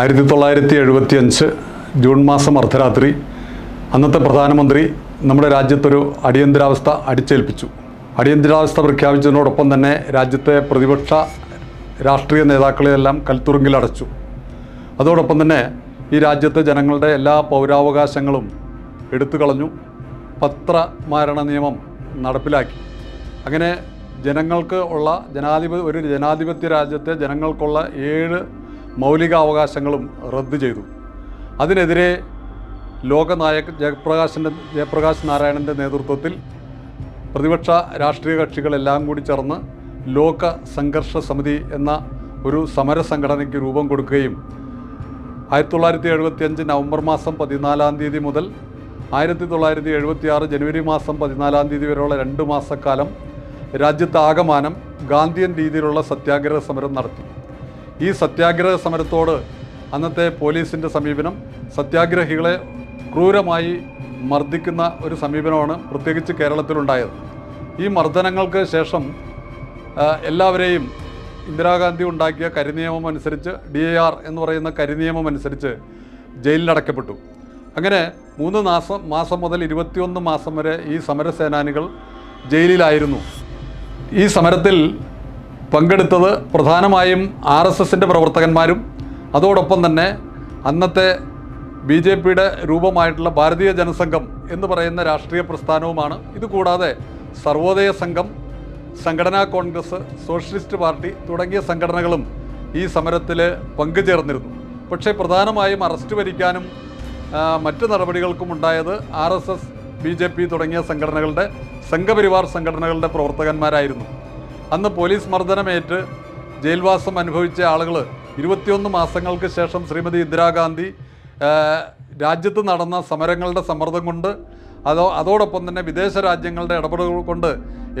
ആയിരത്തി തൊള്ളായിരത്തി എഴുപത്തി അഞ്ച് ജൂൺ മാസം അർദ്ധരാത്രി അന്നത്തെ പ്രധാനമന്ത്രി നമ്മുടെ രാജ്യത്തൊരു അടിയന്തരാവസ്ഥ അടിച്ചേൽപ്പിച്ചു. അടിയന്തരാവസ്ഥ പ്രഖ്യാപിച്ചതിനോടൊപ്പം തന്നെ രാജ്യത്തെ പ്രതിപക്ഷ രാഷ്ട്രീയ നേതാക്കളെയെല്ലാം കൽത്തുറുങ്കിലടച്ചു അതോടൊപ്പം തന്നെ ഈ രാജ്യത്തെ ജനങ്ങളുടെ എല്ലാ പൗരാവകാശങ്ങളും എടുത്തു കളഞ്ഞു പത്രമാരണ നിയമം നടപ്പിലാക്കി. അങ്ങനെ ജനങ്ങൾക്ക് ഉള്ള ജനാധിപ ഒരു ജനാധിപത്യ രാജ്യത്തെ ജനങ്ങൾക്കുള്ള ഏഴ് മൗലികാവകാശങ്ങളും റദ്ദു ചെയ്തു. അതിനെതിരെ ലോകനായക് ജയപ്രകാശിന്റെ ജയപ്രകാശ് നാരായണന്റെ നേതൃത്വത്തിൽ പ്രതിപക്ഷ രാഷ്ട്രീയ കക്ഷികളെല്ലാം കൂടി ചേർന്ന് ലോക സംഘർഷ സമിതി എന്ന ഒരു സമര സംഘടനയ്ക്ക് രൂപം കൊടുക്കുകയും ആയിരത്തി തൊള്ളായിരത്തി എഴുപത്തി അഞ്ച് നവംബർ മാസം പതിനാലാം തീയതി മുതൽ ആയിരത്തി തൊള്ളായിരത്തി എഴുപത്തി ആറ് ജനുവരി മാസം പതിനാലാം തീയതി വരെയുള്ള രണ്ട് മാസക്കാലം രാജ്യത്താകമാനം ഗാന്ധിയൻ രീതിയിലുള്ള സത്യാഗ്രഹ സമരം നടത്തി. ഈ സത്യാഗ്രഹ സമരത്തോട് അന്നത്തെ പോലീസിന്റെ സമീപനം സത്യാഗ്രഹികളെ ക്രൂരമായി മർദ്ദിക്കുന്ന ഒരു സമീപനമാണ് പ്രത്യേകിച്ച് കേരളത്തിലുണ്ടായത്. ഈ മർദ്ദനങ്ങൾക്ക് ശേഷം എല്ലാവരെയും ഇന്ദിരാഗാന്ധി ഉണ്ടാക്കിയ കരിനിയമം അനുസരിച്ച് ഡി എ ആർ എന്ന് പറയുന്ന കരിനിയമം അനുസരിച്ച് ജയിലിലടക്കപ്പെട്ടു. അങ്ങനെ മൂന്ന് മാസം മാസം മുതൽ ഇരുപത്തിയൊന്ന് മാസം വരെ ഈ സമരസേനാനികൾ ജയിലിലായിരുന്നു. ഈ സമരത്തിൽ പങ്കെടുത്തത് പ്രധാനമായും ആർ എസ് എസിന്റെ പ്രവർത്തകന്മാരും അതോടൊപ്പം തന്നെ അന്നത്തെ ബി ജെ പിയുടെ രൂപമായിട്ടുള്ള ഭാരതീയ ജനസംഘം എന്ന് പറയുന്ന രാഷ്ട്രീയ പ്രസ്ഥാനവുമാണ്. ഇതുകൂടാതെ സർവോദയ സംഘം സംഘടനാ കോൺഗ്രസ് സോഷ്യലിസ്റ്റ് പാർട്ടി തുടങ്ങിയ സംഘടനകളും ഈ സമരത്തിൽ പങ്കുചേർന്നിരുന്നു. പക്ഷേ പ്രധാനമായും അറസ്റ്റ് വരിക്കാനും മറ്റ് നടപടികൾക്കും ഉണ്ടായത് R S S B J P തുടങ്ങിയ സംഘടനകളുടെ സംഘപരിവാർ സംഘടനകളുടെ പ്രവർത്തകന്മാരായിരുന്നു. അന്ന് പോലീസ് മർദ്ദനമേറ്റ് ജയിൽവാസം അനുഭവിച്ച ആളുകൾ ഇരുപത്തിയൊന്ന് മാസങ്ങൾക്ക് ശേഷം ശ്രീമതി ഇന്ദിരാഗാന്ധി രാജ്യത്ത് നടന്ന സമരങ്ങളുടെ സമ്മർദ്ദം കൊണ്ട് അതോ അതോടൊപ്പം തന്നെ വിദേശ രാജ്യങ്ങളുടെ ഇടപെടലുകൾ കൊണ്ട്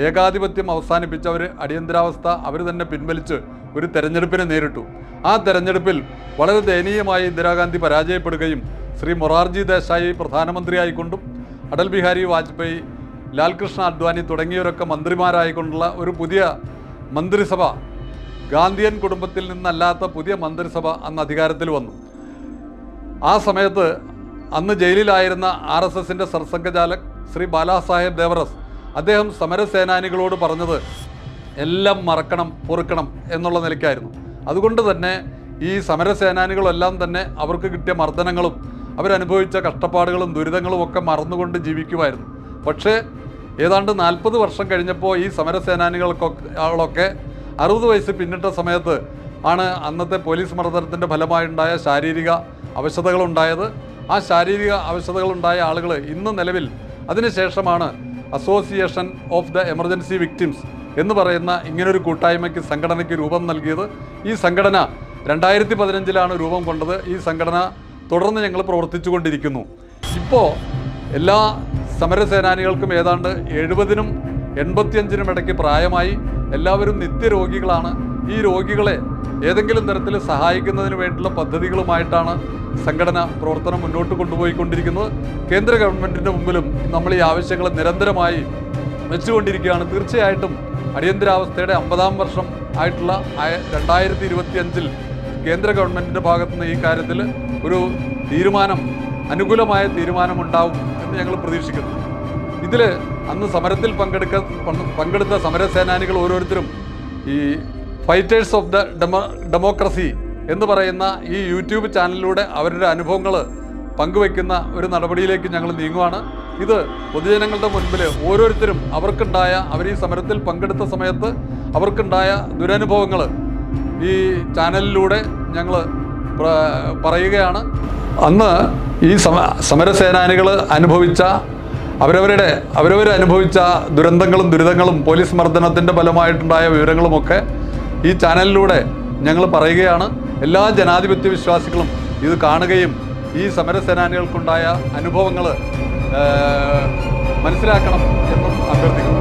ഏകാധിപത്യം അവസാനിപ്പിച്ച അവർ അടിയന്തരാവസ്ഥ അവർ തന്നെ പിൻവലിച്ച് ഒരു തെരഞ്ഞെടുപ്പിനെ നേരിട്ടു. ആ തെരഞ്ഞെടുപ്പിൽ വളരെ ദയനീയമായി ഇന്ദിരാഗാന്ധി പരാജയപ്പെടുകയും ശ്രീ മൊറാർജി ദേശായി പ്രധാനമന്ത്രിയായിക്കൊണ്ടും അടൽ ബിഹാരി വാജ്പേയി ലാൽകൃഷ്ണ അദ്വാനി തുടങ്ങിയവരൊക്കെ മന്ത്രിമാരായിക്കൊണ്ടുള്ള ഒരു പുതിയ മന്ത്രിസഭ. ഗാന്ധിയൻ കുടുംബത്തിൽ നിന്നല്ലാത്ത പുതിയ മന്ത്രിസഭ അന്ന് അധികാരത്തിൽ വന്നു. ആ സമയത്ത് അന്ന് ജയിലിലായിരുന്ന ആർ എസ് എസിന്റെ സർസംഘചാലക് ശ്രീ ബാലാസാഹേബ് ദേവറസ് അദ്ദേഹം സമരസേനാനികളോട് പറഞ്ഞത് എല്ലാം മറക്കണം പൊറുക്കണം എന്നുള്ള നിലയ്ക്കായിരുന്നു. അതുകൊണ്ട് തന്നെ ഈ സമരസേനാനികളെല്ലാം തന്നെ അവർക്ക് കിട്ടിയ മർദ്ദനങ്ങളും അവരനുഭവിച്ച കഷ്ടപ്പാടുകളും ദുരിതങ്ങളും ഒക്കെ മറന്നുകൊണ്ട് ജീവിക്കുമായിരുന്നു. പക്ഷേ ഏതാണ്ട് നാൽപ്പത് വർഷം കഴിഞ്ഞപ്പോൾ ഈ സമരസേനാനികൾക്കൊക്കെ അറുപത് വയസ്സ് പിന്നിട്ട സമയത്ത് ആണ് അന്നത്തെ പോലീസ് മർദ്ദനത്തിന്റെ ഫലമായുണ്ടായ ശാരീരിക അവശതകളുണ്ടായത്. ആ ശാരീരിക അവശതകളുണ്ടായ ആളുകൾ ഇന്ന് നിലവിൽ അതിനുശേഷമാണ് association of the emergency victims എന്ന് പറയുന്ന ഇങ്ങനൊരു കൂട്ടായ്മയ്ക്ക് സംഘടനയ്ക്ക് രൂപം നൽകിയത്. ഈ സംഘടന രണ്ടായിരത്തി പതിനഞ്ചിലാണ് രൂപം കൊണ്ടത്. ഈ സംഘടന തുടർന്ന് ഞങ്ങൾ പ്രവർത്തിച്ചു കൊണ്ടിരിക്കുന്നു ഇപ്പോൾ എല്ലാ സമരസേനാനികൾക്കും ഏതാണ്ട് എഴുപതിനും എൺപത്തിയഞ്ചിനും ഇടയ്ക്ക് പ്രായമായി എല്ലാവരും നിത്യരോഗികളാണ്. ഈ രോഗികളെ ഏതെങ്കിലും തരത്തിൽ സഹായിക്കുന്നതിന് വേണ്ടിയുള്ള പദ്ധതികളുമായിട്ടാണ് സംഘടന പ്രവർത്തനം മുന്നോട്ട് കൊണ്ടുപോയിക്കൊണ്ടിരിക്കുന്നത്. കേന്ദ്ര ഗവൺമെന്റിന്റെ മുമ്പിലും നമ്മൾ ഈ ആവശ്യങ്ങൾ നിരന്തരമായി വെച്ചുകൊണ്ടിരിക്കുകയാണ്. തീർച്ചയായിട്ടും അടിയന്തരാവസ്ഥയുടെ അമ്പതാം വർഷം ആയിട്ടുള്ള ആയ- രണ്ടായിരത്തി ഇരുപത്തിയഞ്ചിൽ കേന്ദ്ര ഗവൺമെന്റിന്റെ ഭാഗത്തുനിന്ന് ഈ കാര്യത്തിൽ ഒരു തീരുമാനം അനുകൂലമായ തീരുമാനമുണ്ടാവും. എന്ന് ഞങ്ങൾ പ്രതീക്ഷിക്കുന്നു. ഇതിൽ അന്ന് സമരത്തിൽ പങ്കെടുക്ക പങ്കെടുത്ത സമരസേനാനികൾ ഓരോരുത്തരും ഈ fighters of the demo democracy എന്ന് പറയുന്ന ഈ യൂട്യൂബ് ചാനലിലൂടെ അവരുടെ അനുഭവങ്ങൾ പങ്കുവെക്കുന്ന ഒരു നടപടിയിലേക്ക് ഞങ്ങൾ നീങ്ങുവാണ്. ഇത് പൊതുജനങ്ങളുടെ മുൻപിൽ ഓരോരുത്തരും അവർക്കുണ്ടായ അവർ ഈ സമരത്തിൽ പങ്കെടുത്ത സമയത്ത് അവർക്കുണ്ടായ ദുരനുഭവങ്ങൾ ഈ ചാനലിലൂടെ ഞങ്ങൾ പറയുകയാണ്. അന്ന് ഈ സമ സമരസേനാനികൾ അനുഭവിച്ച അവരവരുടെ അവരവർ അനുഭവിച്ച ദുരന്തങ്ങളും ദുരിതങ്ങളും പോലീസ് മർദ്ദനത്തിന്റെ ഫലമായിട്ടുണ്ടായ വിവരങ്ങളുമൊക്കെ ഈ ചാനലിലൂടെ ഞങ്ങൾ പറയുകയാണ്. എല്ലാ ജനാധിപത്യ വിശ്വാസികളും ഇത് കാണുകയും ഈ സമരസേനാനികൾക്കുണ്ടായ അനുഭവങ്ങൾ മനസ്സിലാക്കണം എന്നും അഭ്യർത്ഥിക്കുന്നു.